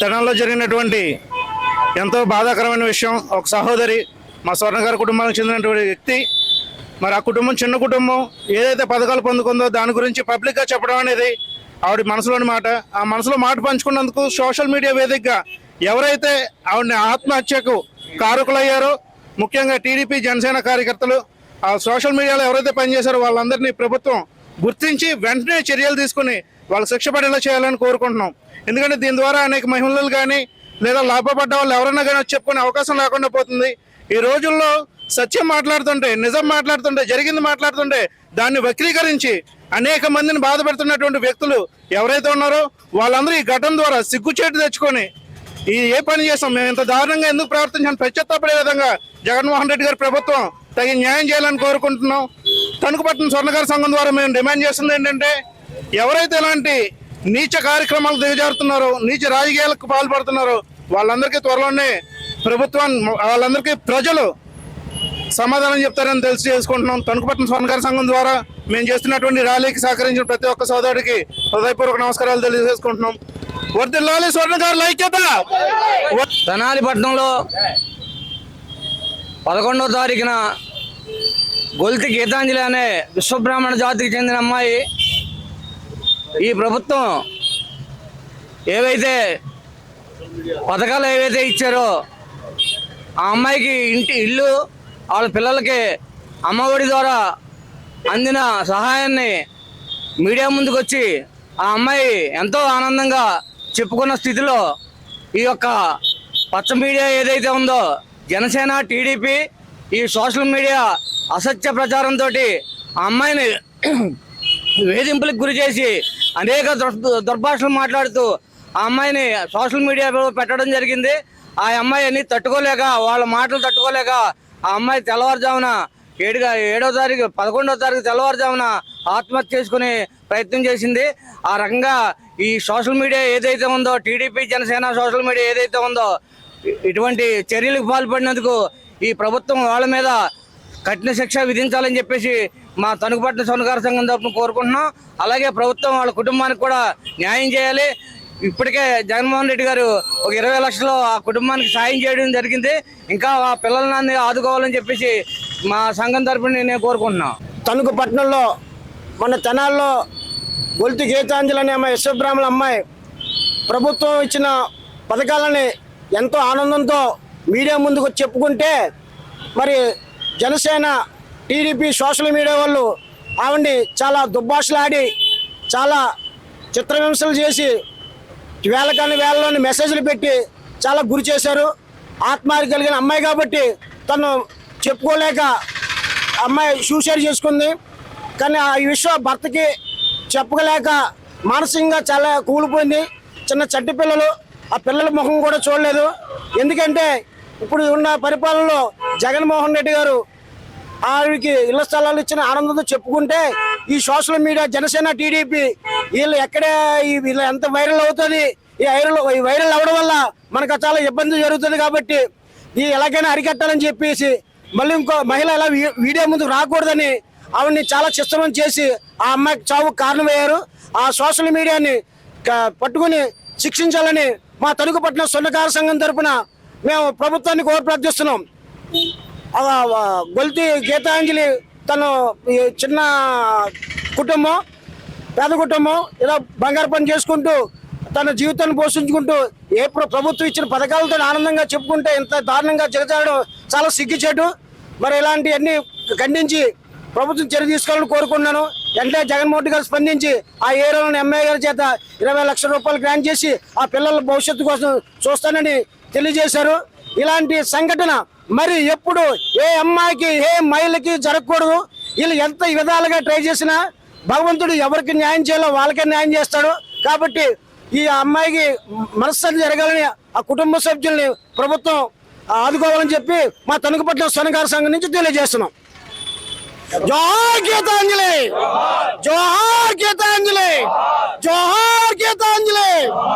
తెలంగాణలో జరిగినటువంటి ఎంతో బాధాకరమైన విషయం. ఒక సహోదరి మా స్వర్ణగారి కుటుంబానికి చెందినటువంటి వ్యక్తి. మరి ఆ కుటుంబం చిన్న కుటుంబం. ఏదైతే పథకాలు పొందుకుందో దాని గురించి పబ్లిక్గా చెప్పడం అనేది ఆవిడ మనసులోని మాట. ఆ మనసులో మాట పంచుకున్నందుకు సోషల్ మీడియా వేదికగా ఎవరైతే ఆవిడని ఆత్మహత్యకు కారకులయ్యారో ముఖ్యంగా టీడీపీ జనసేన కార్యకర్తలు ఆ సోషల్ మీడియాలో ఎవరైతే పనిచేశారో వాళ్ళందరినీ ప్రభుత్వం గుర్తించి వెంటనే చర్యలు తీసుకుని వాళ్ళు శిక్ష పడేలా చేయాలని కోరుకుంటున్నాం. ఎందుకంటే దీని ద్వారా అనేక మహిళలు కానీ లేదా లాభపడ్డ వాళ్ళు ఎవరైనా కానీ చెప్పుకునే అవకాశం లేకుండా పోతుంది. ఈ రోజుల్లో సత్యం మాట్లాడుతుంటే నిజం మాట్లాడుతుంటే జరిగింది మాట్లాడుతుంటే దాన్ని వక్రీకరించి అనేక మందిని బాధపెడుతున్నటువంటి వ్యక్తులు ఎవరైతే ఉన్నారో వాళ్ళందరూ ఈ ఘటన ద్వారా సిగ్గుచేటు తెచ్చుకొని ఈ ఏ పని చేసాం మేము ఇంత దారుణంగా ఎందుకు ప్రవర్తించాం? ప్రత్యత్తపడే విధంగా జగన్మోహన్ రెడ్డి గారి ప్రభుత్వం తగిన న్యాయం చేయాలని కోరుకుంటున్నాం. తణుకుపట్నం స్వర్ణకార సంఘం ద్వారా మేము డిమాండ్ చేస్తుంది ఏంటంటే ఎవరైతే ఇలాంటి నీచ కార్యక్రమాలు దిగజారుతున్నారో నీచ రాజకీయాలకు పాల్పడుతున్నారో వాళ్ళందరికీ త్వరలోనే ప్రభుత్వం వాళ్ళందరికీ ప్రజలు సమాధానం చెప్తారని తెలిసి చేసుకుంటున్నాం. తణుకుపట్నం స్వర్ణకార సంఘం ద్వారా మేము చేస్తున్నటువంటి ర్యాలీకి సహకరించిన ప్రతి ఒక్క సోదరుడికి హృదయపూర్వక నమస్కారాలు తెలియజేసుకుంటున్నాం. వర్దిల్లాలి స్వర్ణకారుల ఐక్యత! తెనాలిపట్నంలో పదకొండవ తారీఖున గొల్తి గీతాంజలి అనే విశ్వబ్రాహ్మణ జాతికి చెందిన అమ్మాయి ఈ ప్రభుత్వం ఏవైతే పథకాలు ఏవైతే ఇచ్చారో ఆ అమ్మాయికి ఇంటి ఇల్లు వాళ్ళ పిల్లలకి అమ్మఒడి ద్వారా అందిన సహాయాన్ని మీడియా ముందుకు వచ్చి ఆ అమ్మాయి ఎంతో ఆనందంగా చెప్పుకున్న స్థితిలో ఈ యొక్క పచ్చ మీడియా ఏదైతే ఉందో జనసేన టీడీపీ ఈ సోషల్ మీడియా అసత్య ప్రచారంతో ఆ అమ్మాయిని వేధింపులకు గురి చేసి అనేక దుర్- దుర్భాషలు మాట్లాడుతూ ఆ అమ్మాయిని సోషల్ మీడియాలో పెట్టడం జరిగింది. ఆ అమ్మాయిని తట్టుకోలేక వాళ్ళ మాటలు తట్టుకోలేక ఆ అమ్మాయి తెల్లవారుజామున ఏడుగా ఏడో తారీఖు పదకొండో తారీఖు తెల్లవారుజామున ఆత్మహత్య చేసుకునే ప్రయత్నం చేసింది. ఆ రకంగా ఈ సోషల్ మీడియా ఏదైతే ఉందో టీడీపీ జనసేన సోషల్ మీడియా ఏదైతే ఉందో ఇటువంటి చర్యలకు పాల్పడినందుకు ఈ ప్రభుత్వం వాళ్ళ మీద కఠిన శిక్ష విధించాలని చెప్పేసి మా తణుకుపట్నం సొనగార సంఘం తరపున కోరుకుంటున్నాం. అలాగే ప్రభుత్వం వాళ్ళ కుటుంబానికి కూడా న్యాయం చేయాలి. ఇప్పటికే జగన్మోహన్ రెడ్డి గారు ఒక ఇరవై లక్షలు ఆ కుటుంబానికి సాయం చేయడం జరిగింది. ఇంకా ఆ పిల్లలని ఆదుకోవాలని చెప్పేసి మా సంఘం తరఫున నేను కోరుకుంటున్నాను తణుకు పట్టణంలో మన తెనాల్లో గొలుతు గీతాంజలి అనే అమ్మాయి యశ్వబ్రాహ్మణ అమ్మాయి ప్రభుత్వం ఇచ్చిన పథకాలని ఎంతో ఆనందంతో మీడియా ముందుకు వచ్చి చెప్పుకుంటే మరి జనసేన టీడీపీ సోషల్ మీడియా వాళ్ళు ఆవిడ్ని చాలా దుబ్బాషలాడి చాలా చిత్రహింసలు చేసి వేల కానీ వేలలోని మెసేజ్లు పెట్టి చాలా గురి చేశారు. ఆత్మహత్య కలిగిన అమ్మాయి కాబట్టి తను చెప్పుకోలేక అమ్మాయి సూసైడ్ చేసుకుంది. కానీ ఆ ఈ విషయం భర్తకి చెప్పలేక మానసికంగా చాలా కూలిపోయింది. చిన్న చట్టి పిల్లలు ఆ పిల్లల ముఖం కూడా చూడలేదు. ఎందుకంటే ఇప్పుడు ఉన్న పరిపాలనలో జగన్మోహన్ రెడ్డి గారు ఆవిడకి ఇళ్ళ స్థలాలు ఇచ్చిన ఆనందంతో చెప్పుకుంటే ఈ సోషల్ మీడియా జనసేన టీడీపీ వీళ్ళు ఎక్కడే వీళ్ళు ఎంత వైరల్ అవుతుంది ఈ వైరల్ ఈ వైరల్ అవడం వల్ల మనకు చాలా ఇబ్బంది జరుగుతుంది కాబట్టి ఈ ఎలాగైనా అరికట్టాలని చెప్పేసి మళ్ళీ ఇంకో మహిళ ఎలా వీడియో ముందుకు రాకూడదని ఆవిడని చాలా చిత్రం చేసి ఆ అమ్మాయికి చావుకు కారణమయ్యారు. ఆ సోషల్ మీడియాని పట్టుకుని శిక్షించాలని మా తణుకు పట్టిన సొన్నకార సంఘం తరపున మేము ప్రభుత్వాన్ని కోరి ప్రార్థిస్తున్నాం. గొల్తి గీతాంజలి తను చిన్న కుటుంబం పేద కుటుంబం ఇలా బంగారు పని చేసుకుంటూ తన జీవితాన్ని పోషించుకుంటూ ఏ ప్రభుత్వం ఇచ్చిన పథకాలతో ఆనందంగా చెప్పుకుంటే ఇంత దారుణంగా జగచాడడం చాలా సిగ్గుచేటు. మరి ఇలాంటివన్నీ ఖండించి ప్రభుత్వం చర్య తీసుకోవాలని కోరుకున్నాను వెంటనే జగన్మోహన్ గారు స్పందించి ఆ ఏరియాలో ఎంఏ గారి చేత ఇరవై లక్షల రూపాయలు గ్రాంట్ చేసి ఆ పిల్లల భవిష్యత్తు కోసం చూస్తానని తెలియజేశారు. ఇలాంటి సంఘటన మరి ఎప్పుడు ఏ అమ్మాయికి ఏ మహిళకి జరగకూడదు. వీళ్ళు ఎంత విధాలుగా ట్రై చేసినా భగవంతుడు ఎవరికి న్యాయం చేయాలో వాళ్ళకే న్యాయం చేస్తాడు. కాబట్టి ఈ అమ్మాయికి మనస్సరి జరగాలని ఆ కుటుంబ సభ్యుల్ని ప్రభుత్వం ఆదుకోవాలని చెప్పి మా తణుకుపట్నం సొనగార సంఘం నుంచి తెలియజేస్తున్నాం. జోహార్ గీతాంజలి! జోహార్ గీతాంజలి! జోహార్ గీతాంజలి!